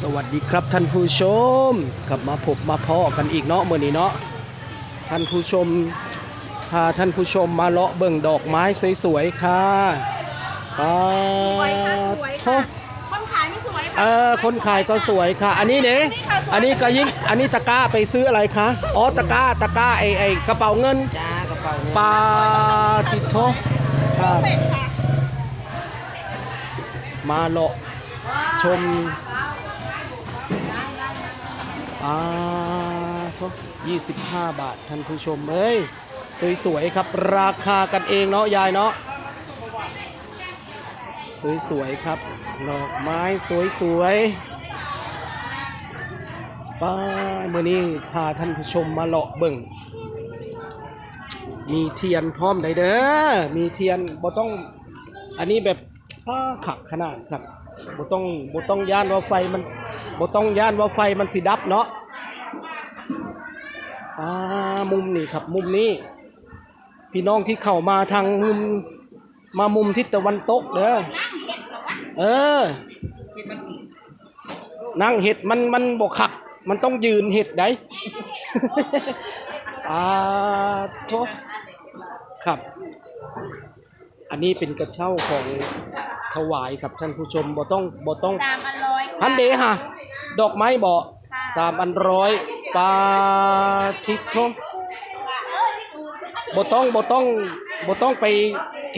สวัสดีครับท่านผู้ชมกลับมาพบมาพอกันอีกเนาะเมื่อนี้เนาะท่านผู้ชมพาท่านผู้ชมมาเลาะเบิ่งดอกไม้สวยๆค่ะปาสวยค่ะสวยโทค่ะคนขายไม่สวยค่ะเออคนขายก็สวยค่ะ อันนี้เนนี่ค่ะสวยอันนี้ก็ยิ่งอันนี้ตะกร้าไปซื้ออะไรคะอ๋อตะกร้าตะกร้าไอไอกระเป๋าเงินจ้ากระเป๋าเงินปาทิโทครับเป็ดค่ะมาเลาะชม อ่าทุก25บาทท่านผู้ชมเอ้ยสวยๆครับราคากันเองเนาะยายเนาะสวยๆครับดอกไม้สวยๆป้าเมื่อนี้พาท่านผู้ชมมาเลาะเบิ่งมีเทียนพร้อมได้เด้อมีเทียนบ่ต้องอันนี้แบบป้าขักขนาดครับ บ่ต้องบ่ต้องย่านว่าไฟมันบ่ต้องย่านว่าไฟมันสิดับเนาะอ่ามุมนี่ครับมุมนี้ พี่น้องที่เข้ามาทางมุมมามุมทิศตะวันตกเด้อเออ นั่งเห็ดมันมันบกขัก มันต้องยืนเห็ดได้อ่าโทษครับ อันนี้เป็นกระเช้าของ ถวายครับท่านผู้ชมบ่ต้องบ่ต้องสามอันร้อยพันเดค่ะดอกไม้บ่สามอันร้อยปาทิโทบ่ต้องบ่ต้องบ่ต้องไป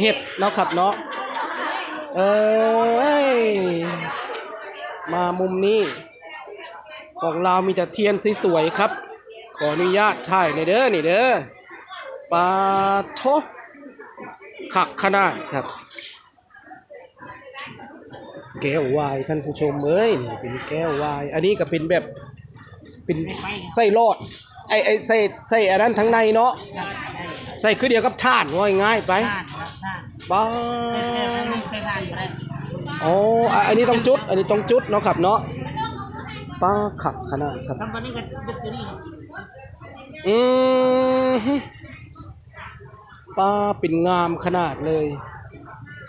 เห็ดเนาะครับเนาะเอ้ยมามุมนี้ ของเรามีแต่เทียนสวยๆครับ ขออนุญาตถ่ายในอยเด้อนี่เด้อปาโทขักขนาดครับ แก้ววายท่านผู้ชมเอ้ยนี่เป็นแก้ววาย อันนี้ก็เป็นแบบเป็นไส้รอดไอไอไส้ไส้อันนั้นทั้งในเนาะใส่คือเดียวกับถ่านว่าง่ายๆไปทานครับทานบ้าไม่ใช่ทานก็ได้อ๋ออะอันนี้ต้องจุด อันนี้ต้องจุดเนาะครับเนาะป้าขับขนาดครับทำวันนี้ก็บุกตัวนี้อืมฮึป้าเป็นงามขนาดเลย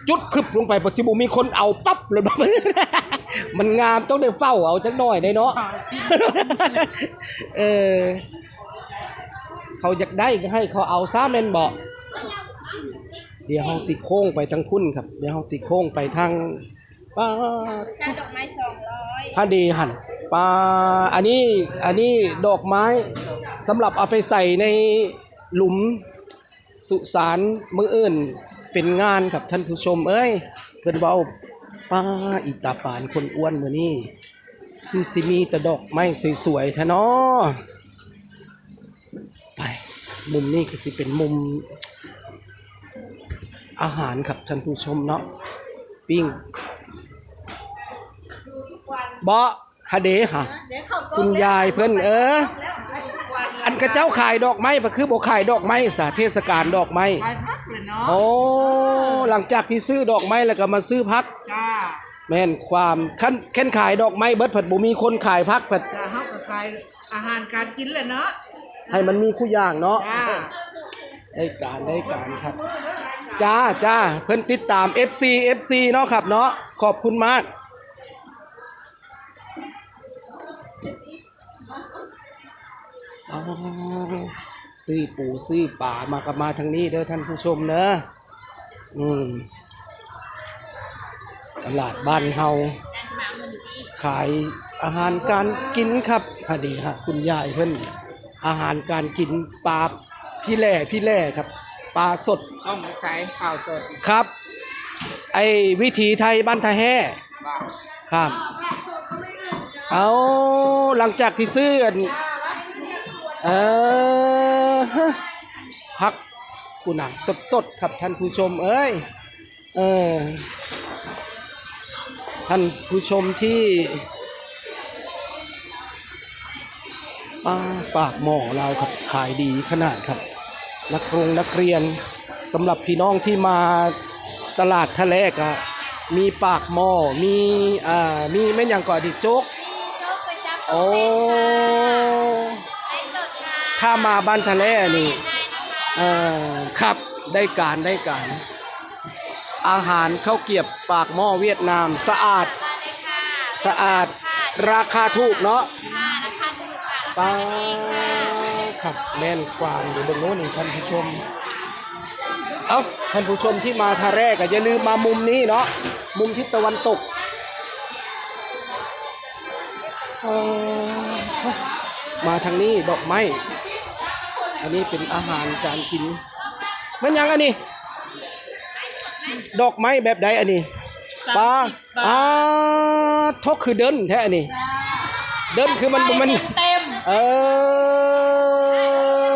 จุดพึบลงไปปัจจุบันมีคนเอาปั๊บเลยมันมันงามต้องได้เฝ้าเอาจักหน่อยได้เนาะเออเขาอยากได้ก็ให้เขาเอาซาแมนบอกเดี๋ยวเขาสิโค้งไปทางพุ่นครับ เดี๋ยวเขาสิโค้งไปทางป้าค่าดอกไม้สองร้อยพระดีหันปลาอันนี้อันนี้ดอกไม้สำหรับเอาไปใส่ในหลุมสุสานมืออื่น เป็นงานครับท่านผู้ชม เอ้ยเพิ่นเว้าป้าอีตาปานคนอ้วนมื้อนี้คือสิมีแต่ดอกไม้สวยๆแท้เนาะไป มุมนี้ก็สิเป็นมุม อาหารครับท่านผู้ชมเนาะปิ้งเบาะฮะเดค่ะเดี๋ยวเขาก็คุณยายเพิ่นเออ อันกระเจ้าขายดอกไม้ปะคือบ่ขายดอกไม้สาเทศกาลดอกไม้ไปพักเลยเนาะโอ้หลังจากที่ซื้อดอกไม้แล้วก็มาซื้อพักจ้าแม่นความคันแค่นขายดอกไม้เบิดผัดบ่มีคนขายพักผัดจะเฮากับกายอาหารการกินเลยเนาะให้มันมีคู่อย่างเนาะจ้าได้การได้การครับจ้าจ้าเพิ่นติดตาม FC FC เนาะครับเนาะขอบคุณมาก อ๋อซื้อปูซื้อป่ามากับมาทางนี้เด้อท่านผู้ชมเนอะอืมตลาดบ้านเฮาขายอาหารการกินครับฮะดีฮะคุณยายเพิ่นอาหารการกินปลาพี่แหล่พี่แหล่ครับปลาสดช่องใช้ข่าวสดครับ ไอ้วิถีไทยบ้านทาแห่ครับเอาหลังจากที่ซื้ออัน เออพักคุณน่ะสดสดๆครับท่านผู้ชมเอ้ยเออท่านผู้ชมที่ป้าปากหม้อเราครับขายดีขนาดครับ นักโรงนักเรียนสำหรับพี่น้องที่มาตลาดทะเลก็มีปากหม้อมีอ่ามีแม่นอย่างก่อนดิโจ๊กโจ๊กประจับโอ้ไอ้สด ค่ะถ้ามาบ้านทะเลนี่ได้นะคะเอ่อครับได้การได้การ อาหารข้าวเกรียบปากหม้อเวียดนาม สะอาดได้เลยค่ะสะอาดค่ะราคาถูกเนาะค่ะราคาถูกค่ะป้าครับแม่นกว่าอยู่ตรงโน้นนี่ท่านผู้ชม เอ้าท่านผู้ชมที่มาท่าแรกก็อย่าลืมมามุมนี้เนาะมุมทิศตะวันตกเอ่อมาทางนี้ดอกไม้ อันนี้เป็นอาหารการกิน มันยังอันนี้ ดอกไม้แบบใดอันนี้ปลาอ่าทกคือเดินแท้อันนี้ เดินคือมันมันเต็มเออ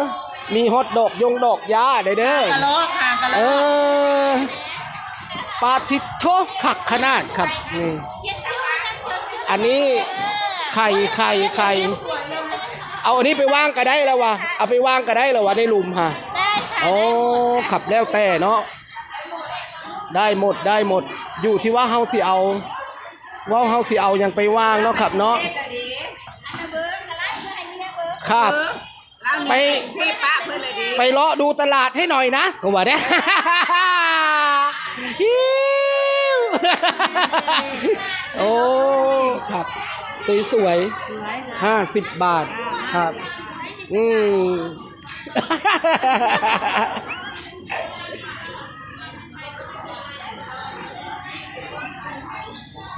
มีฮอตดอกยงดอกยาได้เด้อกะโลกค่ะกะโลเอกอปาทิโทขักขนาดครับนี่เย็นจิ้วนะเชิญซื้ออันนี้ไข่ไข่ไข่ เอาอันนี้ไปว่างก็ได้แล้ววะเอาไปว่างก็ได้แล้ววะในหลุมฮะได้ค่ะโอ้ขับแล้วแต่เนาะได้หมดได้หมด อยู่ที่ว่าเฮาสิเอาว่าเฮาสิเอายังไปว่างเนาะครับเนาะเบิร์ดอะไรเพื่อให้เมียเบิร์ดครับไปพี่ป้าเพื่อนเลยดีไปเลาะดูตลาดให้หน่อยนะก็ว่าได้ฮิวโอ้ครับ สวยๆห้าสิบบาทครับ อืม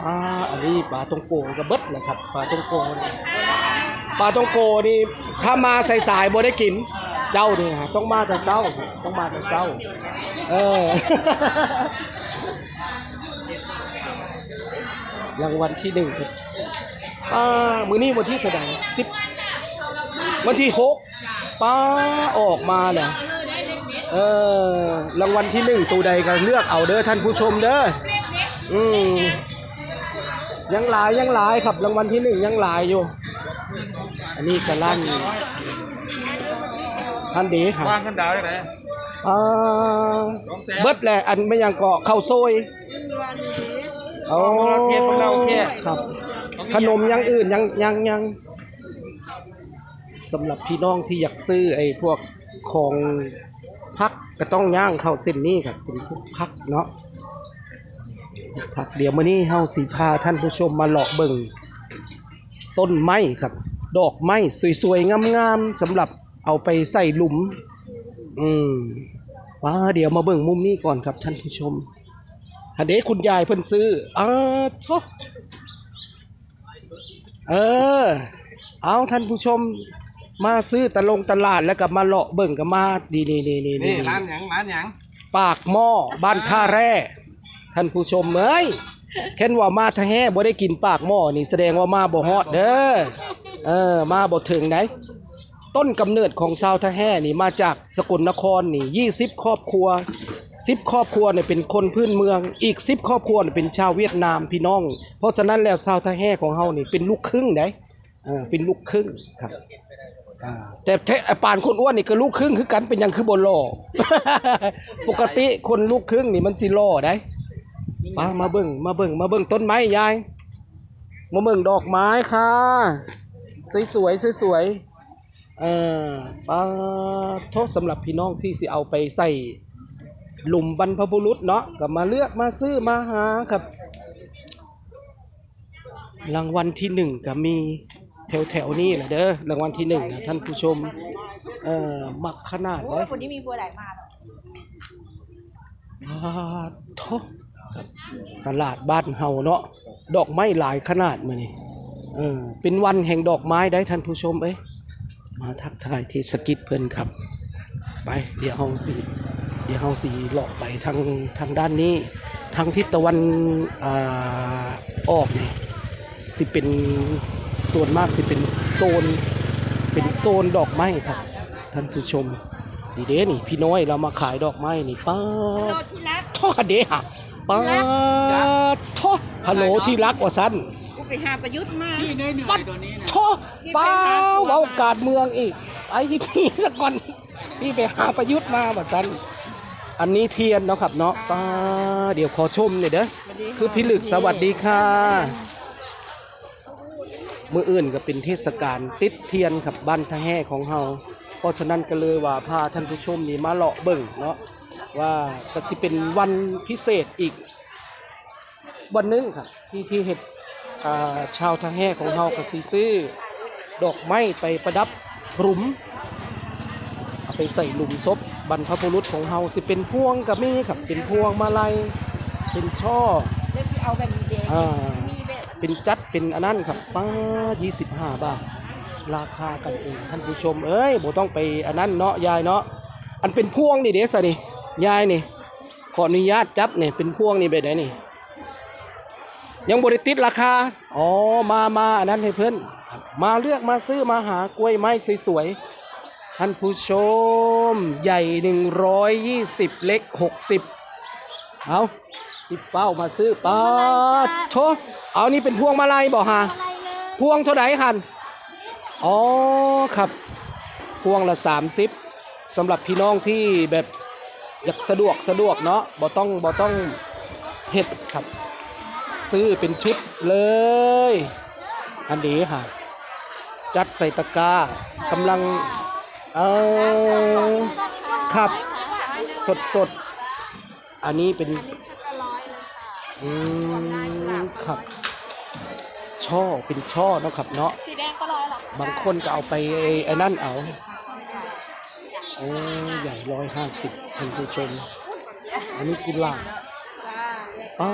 อ่าอันนี้ปลาตงโกกระเบิดเลยครับปลาตงโกนี่ปลาตงโกนี่ถ้ามาสายๆบ่ได้กิน เจ้านี่ฮะต้องมาแต่เช้าต้องมาแต่เช้า เออรางวัลที่หนึ่งครับ อ่ามือนี้วันที่เท่าไหร่สิบวันที่หกป้าออกมาเนี่ยเออรางวัลที่หนึ่งตัวใดก็เลือกเอาเด้อท่านผู้ชมเด้ออืมยังหลายยังหลายครับรางวัลที่หนึ่งยังหลายอยู่ อันนี้กระลั่นท่านดีครับวางขันดาวยังไงอ่าสองแสนเบิดแหละอันไม่ยังเกาะเข้าโซยโอ้ของเราเทียบของเราเทียบครับ ขนมอยังอื่นยังยังยังสำหรับพี่น้องที่อยากซื้อไอ้พวกของพักก็ต้องย่างเข้าเส้นนี้ครับเป็นพวกพักเนาะพักเดี๋ยวมื้อนี้เฮาสิพาท่านผู้ชมมาเลาะเบิ่งต้นไม้ครับ ดอกไม้สวยๆงามๆสำหรับเอาไปใส่หลุม อืมว้าเดี๋ยวมาเบิ่งมุมนี้ก่อนครับท่านผู้ชมอันเดคุณยายเพิ่นซื้ออ้าท เออ เอาท่านผู้ชมมาซื้อตะลงตลาดแล้วก็มาเลาะเบิ่งก็มาดีนี่นี่นี่นี่ร้านหยังร้านหยังปากหม้อบ้านท่าแร่ท่านผู้ชมเอ้ยแค่นว่ามาทะแห่บ่ได้กินปากหม้อนี่แสดงว่ามาบ่ฮอดเด้อเออ มาบ่ถึงไหนต้นกำเนิดของชาวทะแห่นี่มาจากสกลนครนี่20 ครอบครัว 10ครอบครัวเนี่ยเป็นคนพื้นเมือง อีก10ครอบครัวเนี่ยเป็นชาวเวียดนามพี่น้อง เพราะฉะนั้นแล้วชาวทะแห่ของเฮานี่เป็นลูกครึ่งได้เออเป็นลูกครึ่งครับอ่าแต่แท้ปานคนอ้วนนี่ก็ลูกครึ่งคือกันเป็นหยังคือบ่หล่อ ปกติคนลูกครึ่งนี่มันสิหล่อได้มามาเบิ่งมาเบิ่งมาเบิ่งต้นไม้ยายมาเบิ่งดอกไม้ค่ะ สวยๆสวยๆเอ่อปาโทษสำหรับพี่น้องที่สิเอาไปใส่ หลุมบรรพบุรุษเนาะก็มาเลือกมาซื้อมาหาครับ รางวัลที่หนึ่งก็มีแถวแถวๆนี้แหละเด้อรางวัลที่หนึ่งนะท่านผู้ชม เอ่อมักขนาดเลยคนนี้มีบัวไหลมาเนาะปาโทษครับตลาดบ้านเฮาเนาะดอกไม้หลายขนาดมานี่เออเป็นวันแห่งดอกไม้ได้ท่านผู้ชมเอ้ยมาทักทายเทศกิจเพิ่นครับ ไปเดี๋ยวเฮาสีเดี๋ยวเฮาสีเลาะไปทางทางด้านนี้ ทางทิศตะวันอ่าออกนี่สิเป็นส่วนมากสิเป็นโซน เป็นโซนดอกไม้ครับ ท่านผู้ชมดีเด้นี่ พี่น้อยเรามาขายดอกไม้นี่ป้าโตดที่รักทอดเด้ฮะป้าดทอฮัลโหลที่รักว่าสั้นกูไปหาประยุทธ์มาพี่เหนื่อยเหนื่อยตัวนี้นะโทษเป้าเว้าการเมืองอีกไอ้ที่พี่สักก่อนพี่ไปหาประยุทธ์มาแบบนั้น อันนี้เทียนเนาะครับเนาะป้าเดี๋ยวขอชมหน่อยเด้อคือพี่ลึกสวัสดีค่ะมืออื่นก็เป็นเทศกาลติดเทียนครับบ้านทะแห่ของเฮาเพราะฉะนั้นก็เลยว่าพาท่านผู้ชมนี่มาเลาะเบิ่งเนาะว่าก็สิเป็นวันพิเศษอีก วันหนึงครับที่ที่เฮ็ดอ่าชาวทางแห่ของเฮาก็สิซื้อดอกไม้ไปประดับหลุม เอาไปใส่หลุมศพ บรรพบุรุษของเฮาสิเป็นพวงก็มีครับ เป็นพวงมาลัยเป็นช่อแล้วสิเอาแบบนี้เด้อ่ามีแบบเป็นจัดเป็นอันนั้นครับป้า25บาท ราคากันเองท่านผู้ชมเอ้ยบ่ต้องไปอันนั้นเนาะยายเนาะอันเป็นพวงนี่เด้ซะนี่ยายนี่ขออนุญาตจับนี่เป็นพวงนี่แบบไหนนี่ ยังบริติดราคาอ๋อมามาอันนั้นให้เพื่อนมาเลือกมาซื้อมาหากล้วยไม้สวยๆ ท่านผู้ชม ใหญ่ 120 เล็ก 60 เอาติดเฝ้ามาซื้อปาดโทเอานี่เป็นพวงมาลัยบอกฮะอะไรเลยพวงเท่าไหร่คันอ๋อครับ พวงละ 30สำหรับพี่น้องที่แบบอยากสะดวกสะดวกเนาะบ่ต้องบ่ต้องเฮ็ดครับ ซื้อเป็นชุดเลย อันนี้ค่ะ จัดใส่ตะกร้ากำลัง เอาครับ สดสดๆอันนี้เป็นอืมครับ ช่อเป็นช่อเนาะครับเนาะสีแดงก็ร้อยหรอบางคนก็เอาไปไอ้ไอ้นั่นเอาโอ้ใหญ่ร้อยห้าสิบท่านผู้ชม อันนี้กุหลาบป้า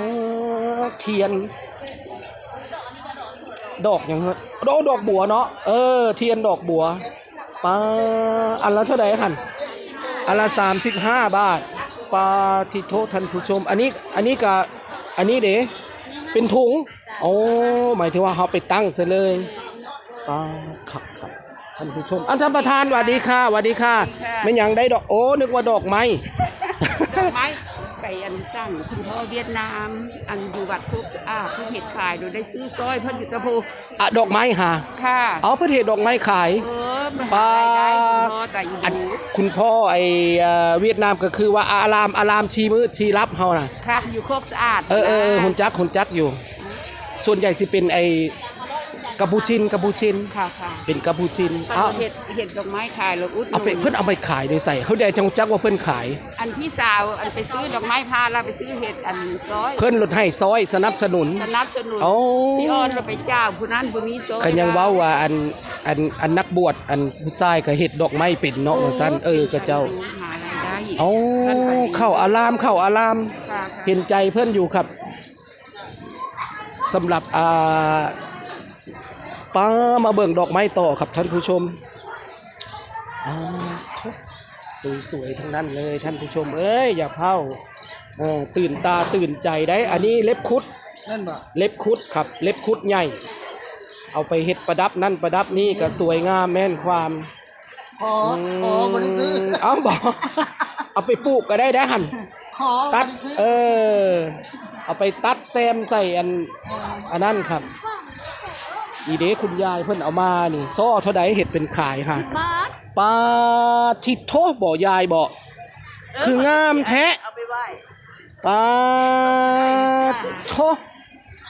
เทียน ดอกยังเหรอดอกดอกบัวเนาะเออ เทียนดอกบัว ป้าอันละเท่าไหร่คันอันละสามสิบห้าบาทปลาทิโทท่านผู้ชม อันนี้อันนี้กับอันนี้เด๋เป็นถุงโอ้หมายถึงว่าเขาไปตั้งซะเลยปลาขับขับท่านผู้ชม อันท่านประธานสวัสดีค่ะสวัสดีค่ะไม่ยังได้ดอกโอ้นึกว่าดอกไม้ดอกไม้ ไปอันสั่งคุณพ่อเวียดนาม อันอยู่วัดทุกสะอาดทุกเห็ดขายโดยได้ซื้อซอยเพิ่นอยู่ตะโพอะดอกไม้ค่ะค่ะอ๋อเพื่อเหตุดอกไม้ขาย เออมาปลาหารายได้คุณพ่อแต่อยู่อันดูคุณพ่อไอเอ่อเวียดนามก็คือว่าอารามอารามชีมืดชีรับเฮาน่ะ ค่ะอยู่โคกสะอาดเออเออเออหุ่นจักหุ่นจักอยู่ ส่วนใหญ่สิเป็นไอ กับูชินกับูชิน ค่ะค่ะเป็นกับูชินเพิ่นเอาเห็ดเห็ดดอกไม้ขายแล้วอุดหเอาไปนุนเพิ่นเอาไปขายโดยใส่ เขาได้จังจักว่าเพิ่นขาย อันพี่สาวอันไปซื้อดอกไม้พาเราไปซื้อเห็ดอันซอยเพิ่นลดให้ซอยสนับสนุน สนับสนุนโอ้พี่ออนเราไปเจ้าผู้นั้นผู้นี้ซอยก็ยังเว้าว่าอันอันอันนักบวชอันผู้ชายก็เฮ็ดดอกไม้เป็นเนาะว่าซั่นเออก็เจ้าหารายได้เอาเข้าอารามเข้าอารามค่ะ เห็นใจเพื่อนอยู่ครับสำหรับอ่า ป้ามาเบิ่งดอกไม้ต่อครับท่านผู้ชมอ่าสวยๆทั้งนั้นเลยท่านผู้ชม เอ้ยอย่าเพ้าเออตื่นตาตื่นใจได้ อันนี้เล็บคุดนั่นบ่เล็บคุดครับ เล็บคุดใหญ่ เอาไปเฮ็ดประดับนั่นประดับนี่ก็สวยงามแม่นความขอขอบ่ได้ซื้อเอาบอกเอาไปปลูกก็ได้ได้หันขอตัดเออ เอาไปตัดแซมใส่อันอันนั้นครับ อีเด้คุณยายเพิ่นเอามานี่ซ้อเท่าใดเห็ดเป็นขายค่ะบาทปลาทิโทบ่ยายบ่ คืองามแท้ เอาไปไหว้ปลาโท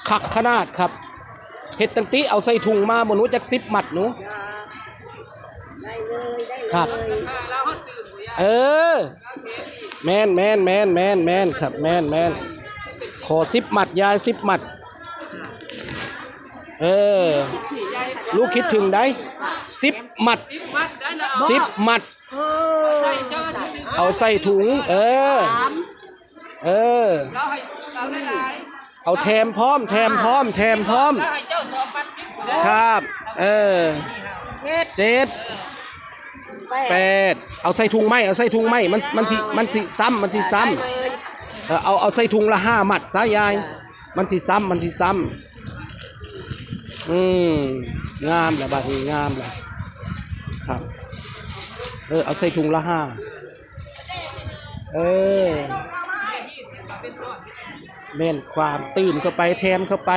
ขักขนาดครับ เห็ดตังติเอาใส่ถุงมาบหนูจักสิบหมัดหนู ได้เลยได้เลยครับ เออ แมนแมนแมนแมนแมนครับ แมนแมนขอสิบหมัดยายสิบหมัด เออ ลูกคิดถึงได้สิบหมัดสิบหมัด เอาใส่ถุง เออ เออ เอาแถมพร้อม แถมพร้อม แถมพร้อม ครับ เออเจ็ดแปดเอาใส่ถุงไหมเอาใส่ถุงไหมมันมันสิมันสิซ้ำมันสิซ้ำเออเอาเอาใส่ถุงละห้าหมัดซะยาย มันสิซ้ำมันสิซ้ำ อืมงามแหละบัดนี้งามแหละครับ เออ เอาใส่ถุงละห้าเออแม่นความตื่นเข้าไปแทมเข้าไป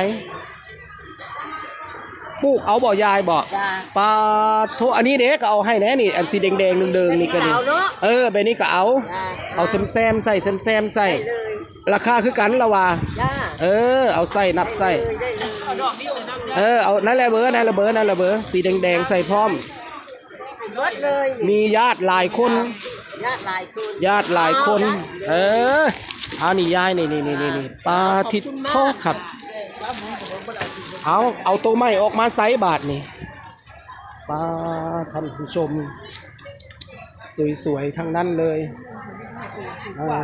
ปลูกเอาบ่ยายบ่จ้าปลาโทอันนี้เด็กก็เอาให้แน่นี่ อันสีแดงๆเดิงๆนี่ก็นี่เอาเนอะเออแบบนี้ก็เอาจ้าเอาแซมๆใส่แซมๆใส่เลยราคาคือกันละว่าจ้าเออ เอาใส่นับใส่ ได้เลยเออเอานั่นแหละเบอร์นั่นแหละเบอร์นั่นแหละเบอร์สีแดงๆใส่พร้อม เบิดเลยมีญาติหลายคน ญาติหลายคนญาติหลายคน เออเอานี่ยายนี่นี่นี่นี่นี่ปลาทิศทอดครับ เอาเอาตัวใหม่ออกมาไซส์บาทนี่ป้าท่านผู้ชม สวยๆทั้งนั้นเลยอ่า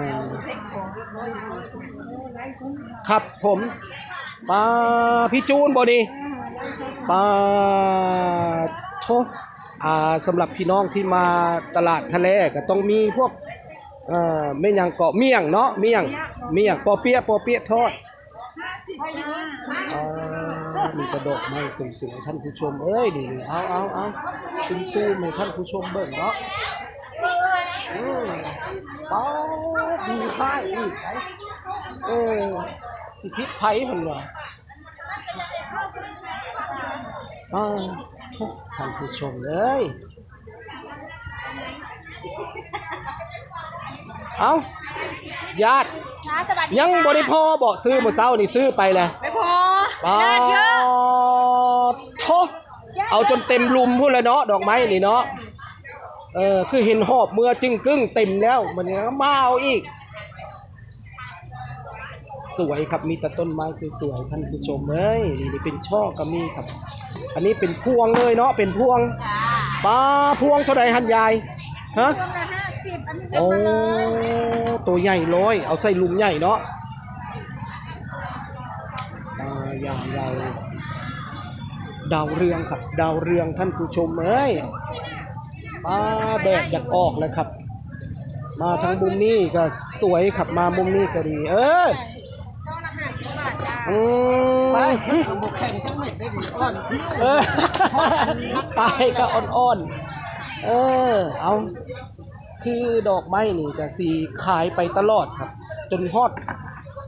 ครับผม ป้าพี่จูนบอดีป้าโทอ่าสำหรับพี่น้องที่มาตลาดทะเลก็ต้องมีพวกเอ่อไม่ยังเกาะเมี่ยงเนาะเมี่ยงเมี่ยงปอเปี๊ยะปอเปี๊ยะทอดอ่ามีกระดกไม้สวยๆท่านผู้ชมเอ้ยดีเอาเอาเอาซูมซูมให้ท่านผู้ชมเบิ่งเนาะอืมเป้ามีค่ายอีกไอ้เออ สิพิษไผ่เพิ่นว่าอ้าวทุกท่านผู้ชมเอ้ยเอาญาติช้าสวัสดียังบริพอบอกซื้อหมดเศร้านี่ซื้อไปเลยไม่พอปาโทเอาจนเต็มลุมพูดเลยเนาะดอกไม้นี่เนาะเออคือเห็นหอบเมื่อจึงกึ้งเต็มแล้วมันยังมาเอาอีก สวยครับมีแต่ต้นไม้สวยๆท่านผู้ชมเอ้ยนี่นี่เป็นช่อก็มีครับ อันนี้เป็นพวงเลยเนาะเป็นพวงปลาพวงเท่าไหรหันยายฮะพวงละห้าสิบอันนี้โอ้ตัวใหญ่ร้อยเอาใส่ลุมใหญ่เนาะอ่าอย่างเราดาวเรืองครับ ดาวเรืองท่านผู้ชมเอ้ยป้าแดดอยากออกแล้วครับ มาทางมุมนี้ก็สวยครับมามุมนี้ก็ดี เออช่องละห้าสิ บบาทจ้าอืไปมระบบแข่งจังไม่ได้ดีอ่อนพิ้วเออไปก็อ่อนๆ เออ เอา คือดอกไม้นี่ก็สีขายไปตลอดครับ จนฮอด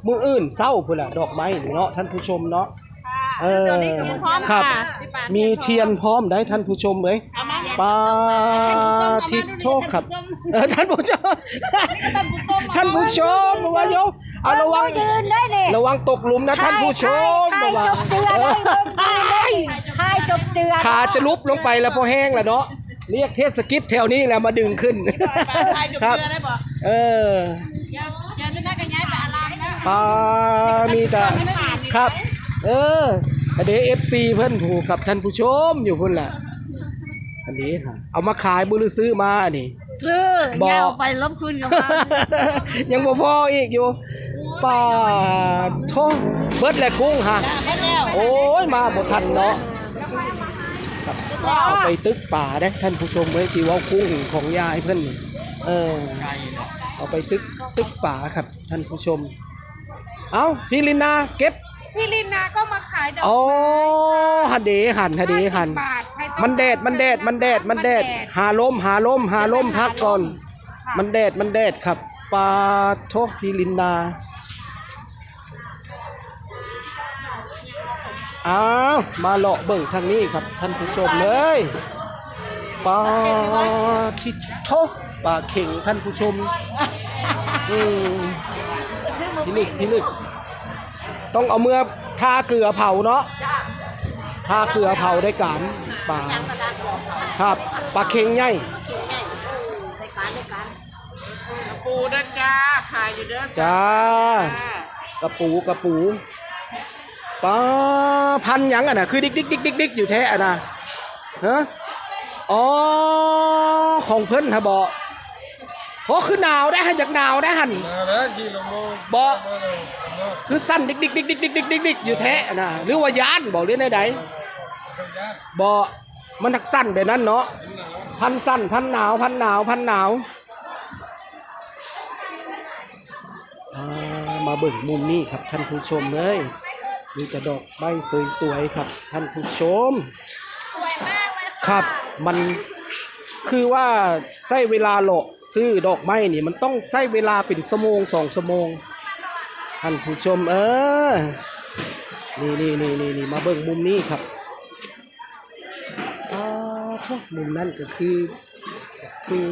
มืออื่นเศร้าพุ่นแหละดอกไม้นี่เนาะท่านผู้ชมเนาะเออครับ มีเทียนพร้อมได้ท่านผู้ชมเลยปาทิโทครับเออท่านผู้ชมท่านผู้ชมบอกว่าโยม เอาระวังยืนได้เลยระวังตกหลุมนะท่านผู้ชมใครบอกว่าจบเจือได้เบิ่งยืนได้ใครจบเจือขาจะลุบลงไปแล้วพอแห้งแล้วเนาะเรียกเทศกิจแถวนี้แหล้วมาดึงขึ้นครับเออปลามีแต่ครับ เออเดเอฟซีเพื่อนผูกครับท่านผู้ชมอยู่พุ่นแหละอันนี้ค่ะเอามาขายบุรุซื้อมาอันนี้ ซื้อบอกเงาไปลบคืนกับเขายังบ่พออีกอยู่ปลาท่องเบิดแหละกุ้งฮะได้แล้วโอ้ยมาบ่ทันเนาะครับเอาไปตึกป่าได้ท่านผู้ชมเว้ยที่เว่ากุ้งของยายเพิ่นนี่เออเอาไปตึกตึกป่าครับ ท่านผู้ชม เอาพี่ลินนาเก็บ พี่ลินนาก็มาขายดอกอ๋อหันเดหันหันเดหันบาทใครต้องมันแดดมันแดดมันแดดมันแดดหาลมหาลมหาลมพักก่อนมันแดดมันแดดครับปลาโทพี่ลินนาอ้าวมาเลาะเบิ่งทางนี้ครับ ท่านผู้ชมเลยปลาทิโทปลาเข่งท่านผู้ชมอืมพิลึกพิลึก ต้องเอาเมื่อทาเกลือเผาเนาะทาเกลือเผาได้การปลาครับปลาเข่งใหญ่ในการในการปูนะจ้าขายอยู่เด้อจ้ากระปูกระปูปลาพันหยังอะนะคือดิกดิกดิกดิกดิกอยู่แท้อะนะฮะอ๋อของเพิ่นฮะบอ โอ้คือหนาวได้หันจากหนาวได้หันมาแล้วกี่โลโมบอคือสั้นดิกดิกดิกดิกดิกดิกดิกดิกอยู่แท้อะนะหรือว่ายานบอกเรื่องใดๆบอมันทักสั้นแบบนั้นเนาะพันสั้นพันหนาวพันหนาวพันหนาวอ่ามาเบิ่งมุมนี้ครับท่านผู้ชมเลยมีแต่ดอกไม้สวยๆครับ ท่านผู้ชม ครับมัน คือว่าใช้เวลาหลาะซื้อดอกไม้นี่มันต้องใช้เวลาเป็นชั่วโมงสองชั่วโมงท่านผู้ชมเออนี่นี่นี่นี่นี่มาเบิ่งมุมนี้ครับอาพวกมุมนั่นก็คือคือ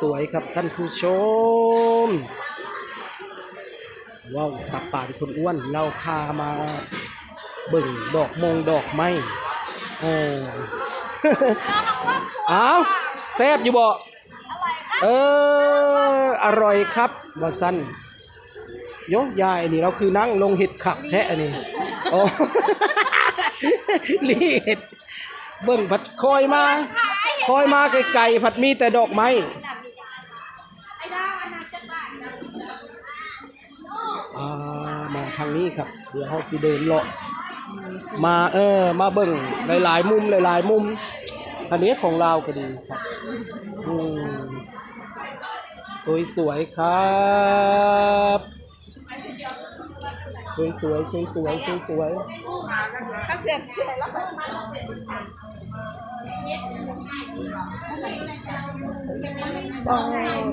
สวยๆครับท่านผู้ชมว้าวตับป่านคนอ้วนเราพามาเบิ่งดอกมงดอกไม้เอ อเอาแซ่บอยู่บ่เออ อร่อยครับว่าสั้นโยยายอันนี้เราคือนั่งลงเห็ดขักแท้อันนี้โอ้ลีเห็ดเบิ่งผัดคอยมา คอยมาไกลๆผัดมีแต่ดอกไม้อ่ามาทางนี้ครับ เดี๋ยวเขาสิเดินเลาะ มาเออมาเบิ่งหลายๆมุมหลายๆมุม อันนี้ของเราก็ดีครับสวยๆครับ สวยๆสวยๆสวยๆสวยๆเสียเสียแล้ว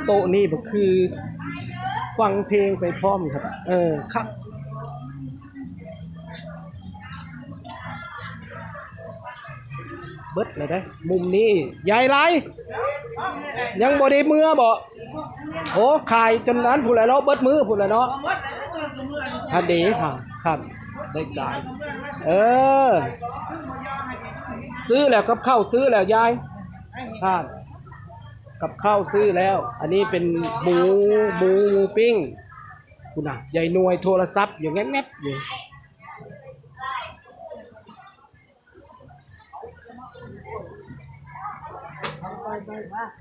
โต๊ะนี่ก็คือ ฟังเพลงไปพร้อมครับ เออครับ เบิดเลยได้มุมนี้ใหญ่ไรยังบ่ได้มือบ่โอ้ขายจนนั้นผู้ใดเนาะเบิดมือผู้ใดเนาะฮันเดค่ะครับได้กายเออ ซื้อแล้วกับข้าวซื้อแล้วยายครับกับข้าวซื้อแล้ว อันนี้เป็นหมูหมูหมูปิ้งคุณน่ะใหญ่หน่วยโทรศัพท์อยู่แงบๆอยู่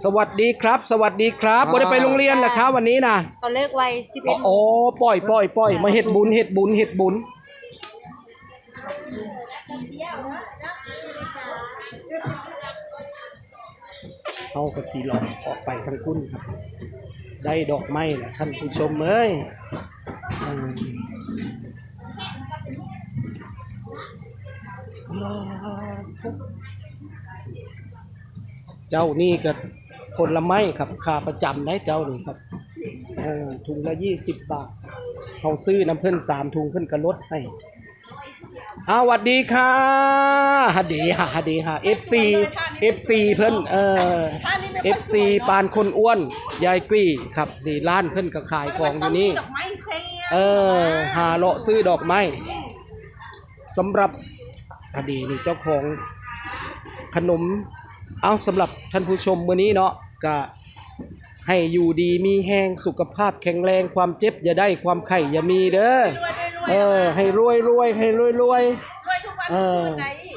สวัสดีครับ สวัสดีครับบ่ได้ไปโรงเรียนเหรอครับวันนี้นะตอนเลิกไวสิบอ๋เอ็อดโอ้ปล่อยปล่อยปล่อยมาเฮ็ดบุญเฮ็ดบุญเฮ็ดบุญเอากระสีหลอกออกไปทั้งกุ้นครับ ได้ดอกไม้แหละท่านผู้ชมเอ้ยอืม เจ้านี่ก็ผลไม้ครับคาประจำได้เจ้านี่ครับเออถุงละยี่สิบบาทเขาซื้อน้ำเพิ่นสามถุงเพิ่นก็ลดให้อาวัสดีค่ะฮัดดีค่ะฮัดดีค่ะ FC FC เพิ่นเออ FC ปานคนอ้วน ยายกี้ครับนี่ร้านเพิ่นก็ขายของอยู่นี่ เออ หาเลาะซื้อดอกไม้สำหรับอดีนี่เจ้าของขนม เอาสำหรับท่านผู้ชมมื้อนี้เนาะก็ให้อยู่ดีมีแห้งสุขภาพแข็งแรงความเจ็บอย่าได้ความไข่อย่ามีเด้อเออให้รวยรวยให้รวยรวยเออ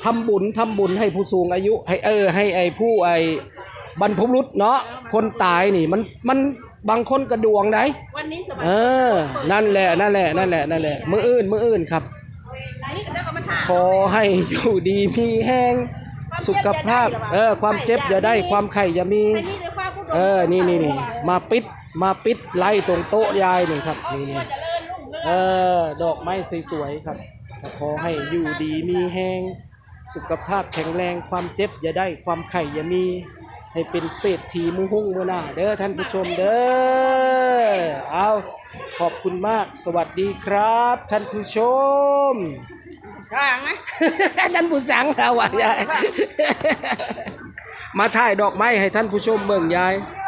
ทำบุญทำบุญให้ผู้สูงอายุ ให้เออ ให้ไอ้ผู้ไอ้บรรพบุรุษเนาะคนตายนี่มันมันบางคนกระดวงไหนวันนี้สมัยเออ นั่นแหละนั่นแหละนั่นแหละนั่นแหละมืออื่นมืออื่นครับนี่ก็ได้ก็มาถามขอให้อยู่ดีมีแห้ง สุขภาพ เออ ความเจ็บอย่าได้ ความไข่อย่ามีอันนี้เลยความพูดเออ นี่นี่นี่มาปิด มาปิดไล่ตรงโต๊ะยายนี่ครับ นี่นี่เออ ดอกไม้สวยๆครับก็ขอให้อยู่ดีมีแห้งสุขภาพแข็งแรง ความเจ็บอย่าได้ ความไข่อย่ามี ให้เป็นเศรษฐีมุหุ่งมือหน้า เด้อท่านผู้ชมเด้อ เอาขอบคุณมาก สวัสดีครับ ท่านผู้ชม สร้างไหมท่านผู้สังเอาว่ะยายมาถ่ายดอกไม้ให้ท่านผู้ชมเบิ่งยายเ